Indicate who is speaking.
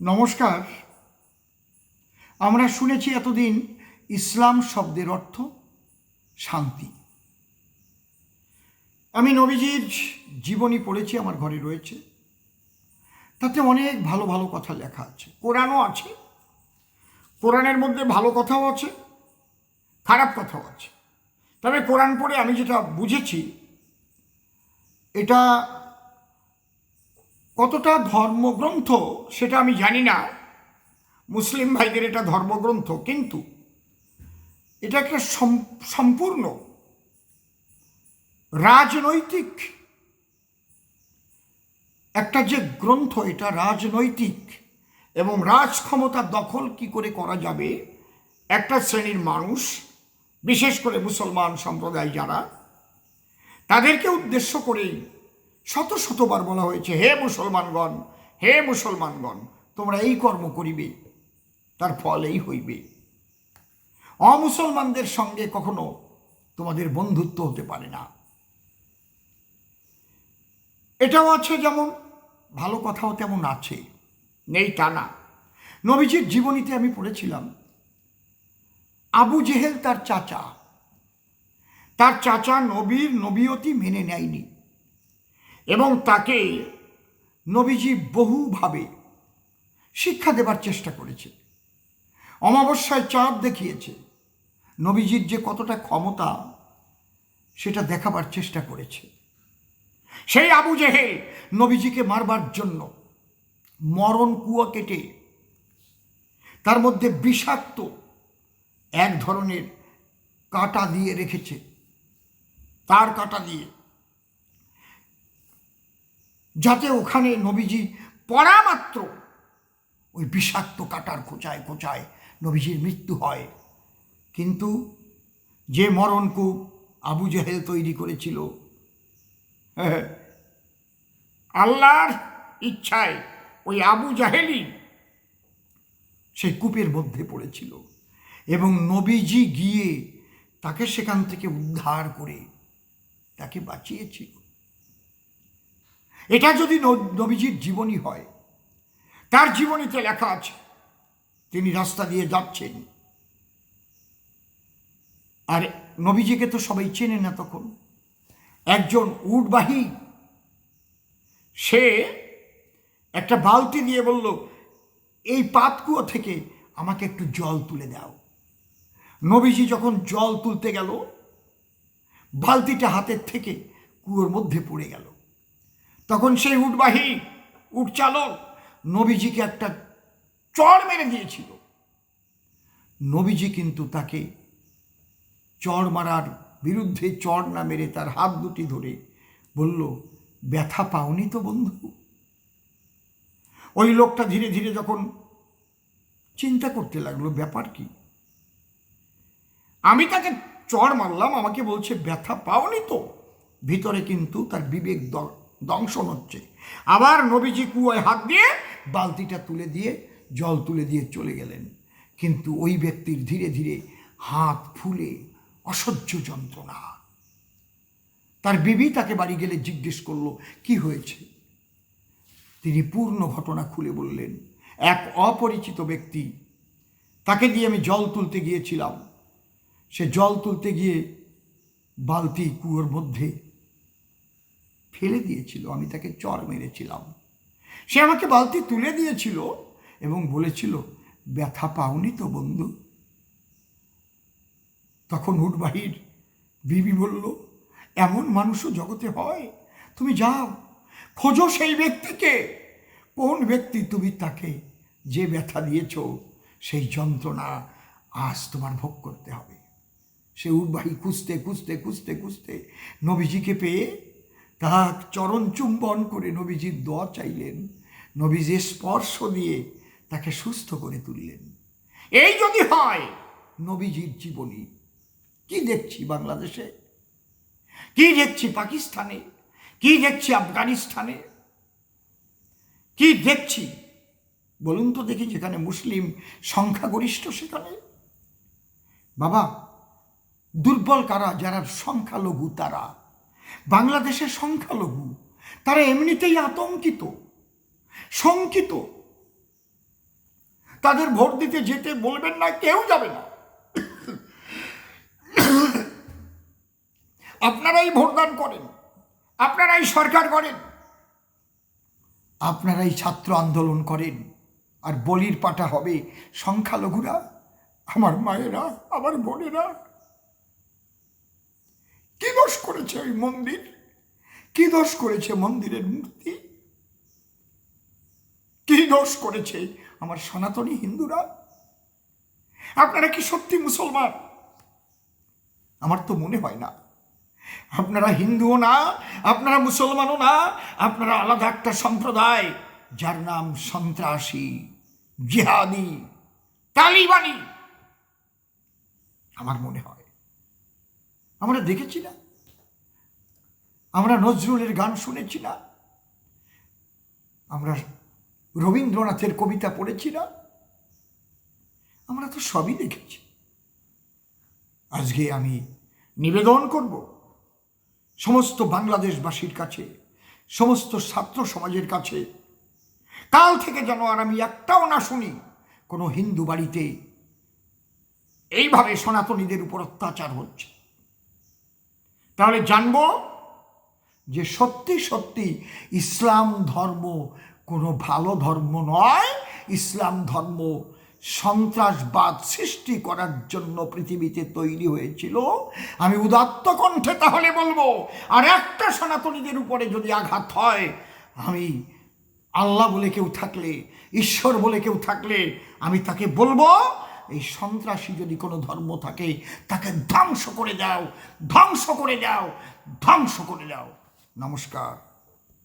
Speaker 1: নমস্কার। আমরা শুনেছি এতদিন ইসলাম শব্দের অর্থ শান্তি। আমি নবীজির জীবনী পড়েছি, আমার ঘরে রয়েছে। তাতে অনেক ভালো ভালো কথা লেখা আছে। কোরআনও আছে। কোরআনের মধ্যে ভালো কথাও আছে, খারাপ কথাও আছে। তবে কোরআন পড়ে আমি যেটা বুঝেছি, এটা কতটা ধর্মগ্রন্থ সেটা আমি জানি না। মুসলিম ভাইদের এটা ধর্মগ্রন্থ, কিন্তু এটা একটা সম্পূর্ণ রাজনৈতিক। একটা যে গ্রন্থ, এটা রাজনৈতিক এবং রাজ ক্ষমতা দখল কি করে করা যাবে, একটা শ্রেণির মানুষ, বিশেষ করে মুসলমান সম্প্রদায় যারা, তাদেরকে উদ্দেশ্য করেই শত শতবার বলা হয়েছে, হে মুসলমানগণ হে মুসলমানগণ, তোমরা এই কর্ম করিবে, তার ফল এই হইবে। অমুসলমানদের সঙ্গে কখনো তোমাদের বন্ধুত্ব হতে পারে না। এটাও আছে যেমন, ভালো কথাও তেমন আছে, নেই তা না। নবীজির জীবনীতে আমি পড়েছিলাম, আবু জেহেল তার চাচা। তার চাচা নবীর নবীয়তি মেনে নেয়নি। এবং তাকে নবীজি বহুভাবে শিক্ষা দেবার চেষ্টা করেছে। অমাবস্যায় চাঁদ দেখিয়েছে। নবীজির যে কতটা ক্ষমতা, সেটা দেখাবার চেষ্টা করেছে। সেই আবু জেহেল নবীজিকে মারবার জন্য মরণ কুয়া কেটে তার মধ্যে বিষাক্ত এক ধরনের কাটা দিয়ে রেখেছে। তার কাটা দিয়ে যাতে ওখানে নবীজি পড়া মাত্র ওই বিষাক্ত কাটার খোঁচায় খোঁচায় নবীজির মৃত্যু হয়। কিন্তু যে মরণকূপ আবু জাহেল তৈরি করেছিল হ্যাঁ, আল্লাহর ইচ্ছায় ওই আবু জাহেলই সেই কূপের মধ্যে পড়েছিল এবং নবীজি গিয়ে তাকে সেখান থেকে উদ্ধার করে তাকে বাঁচিয়েছিল। এটা যদি নবীজির জীবনী হয়, তার জীবনীতে লেখা আছে, তিনি রাস্তা দিয়ে যাচ্ছেন। আর নবীজিকে তো সবাই চেনে না তখন। একজন উটবাহী, সে একটা বালতি দিয়ে বলল, এই পাতকুয়ো থেকে আমাকে একটু জল তুলে দাও। নবীজি যখন জল তুলতে গেল, বালতিটা হাতের থেকে কুয়োর মধ্যে পড়ে গেল। তখন সেই উটবাহী, উট চালক নবীজিকে একটা চড় মেরে দিয়েছিল। নবীজি কিন্তু তাকে চড় মারার বিরুদ্ধে চড় না মেরে তার হাত দুটি ধরে বলল, ব্যথা পাওনি তো বন্ধু? ওই লোকটা ধীরে ধীরে যখন চিন্তা করতে লাগল, ব্যাপার কি? আমি তাকে চড় মারলাম, আমাকে বলছে ব্যথা পাওনি তো। ভিতরে কিন্তু তার বিবেক দংশন হচ্ছে। আবার নবীজি কুয়ায় হাত দিয়ে বালতিটা তুলে দিয়ে, জল তুলে দিয়ে চলে গেলেন। কিন্তু ওই ব্যক্তির ধীরে ধীরে হাত ফুলে অসহ্য যন্ত্রণা। তার বিবি তাকে বাড়ি গেলে জিজ্ঞেস করল, কি হয়েছে? তিনি পূর্ণ ঘটনা খুলে বললেন, এক অপরিচিত ব্যক্তি, তাকে দিয়ে আমি জল তুলতে গিয়েছিলাম। সে জল তুলতে গিয়ে বালতি কুয়োর মধ্যে ফেলে দিয়েছিল, আমি তাকে চর মেরেছিলাম। সে আমাকে বালতি তুলে দিয়েছিল এবং বলেছিল, ব্যথা পাওনি তো বন্ধু। তখন উটবাহির বিবি বলল, এমন মানুষও জগতে হয়, তুমি যাও, খোঁজো সেই ব্যক্তিকে। কোন ব্যক্তি তুমি তাকে যে ব্যথা দিয়েছ, সেই যন্ত্রণা আজ তোমার ভোগ করতে হবে। সে উটবাহী খুঁজতে খুঁজতে খুঁজতে খুঁজতে নবীজিকে পেয়ে তার চরণ চুম্বন করে নবীজির দোয়া চাইলেন। নবীজির স্পর্শ দিয়ে তাকে সুস্থ করে তুললেন। এই যদি হয়, নবীজির জীবনী কি দেখছি বাংলাদেশে? কি দেখছি পাকিস্তানে? কি দেখছি আফগানিস্তানে? কি দেখছি? বলুন তো দেখি যেখানে মুসলিম সংখ্যাগরিষ্ঠ সেখানে। বাবা, দুর্বল কারা? যারা সংখ্যালঘু তারা। বাংলাদেশের সংখ্যালঘু, তারা এমনিতেই আতঙ্কিত, শঙ্কিত। তাদের ভোট দিতে যেতে বলবেন না, কেউ যাবে না। আপনারাই ভোটদান করেন, আপনারাই সরকার করেন, আপনারাই ছাত্র আন্দোলন করেন, আর বলির পাটা হবে সংখ্যালঘুরা, আমার মায়েরা, আমার বোনেরা। কি দোষ করেছে ওই মন্দির? কি দোষ করেছে মন্দিরের মূর্তি? কি দোষ করেছে আমার সনাতনী হিন্দুরা? আপনারা কি সত্যি মুসলমান? আমার তো মনে হয় না। আপনারা হিন্দুও না, আপনারা মুসলমানও না, আপনারা আলাদা একটা সম্প্রদায়, যার নাম সন্ত্রাসী, জিহাদি, তালিবানি। আমার মনে হয়। আমরা দেখেছি না। আমরা নজরুলের গান শুনেছি না। আমরা রবীন্দ্রনাথের কবিতা পড়েছি না। আমরা তো সবই দেখেছি। আজকে আমি নিবেদন করব সমস্ত বাংলাদেশবাসীর কাছে, সমস্ত ছাত্র সমাজের কাছে। কাল থেকে যেন আর আমি একটাও না শুনি কোনো হিন্দু বাড়িতে। এইভাবে সনাতনীদের উপর অত্যাচার হচ্ছে। তাহলে জানব যে সত্যি সত্যি ইসলাম ধর্ম কোনো ভালো ধর্ম নয়। ইসলাম ধর্ম সন্ত্রাসবাদ সৃষ্টি করার জন্য পৃথিবীতে তৈরি হয়েছিল। আমি উদাত্ত কণ্ঠে তাহলে বলব, আর একটা সনাতনীদের উপরে যদি আঘাত হয়, আমি আল্লাহ বলে কেউ থাকলে, ঈশ্বর বলে কেউ থাকলে, আমি তাকে বলব এই সন্ত্রাসী যদি কোনো ধর্ম থাকে, তাকে ধ্বংস করে দাও, ধ্বংস করে দাও, ধ্বংস করে দাও। নমস্কার।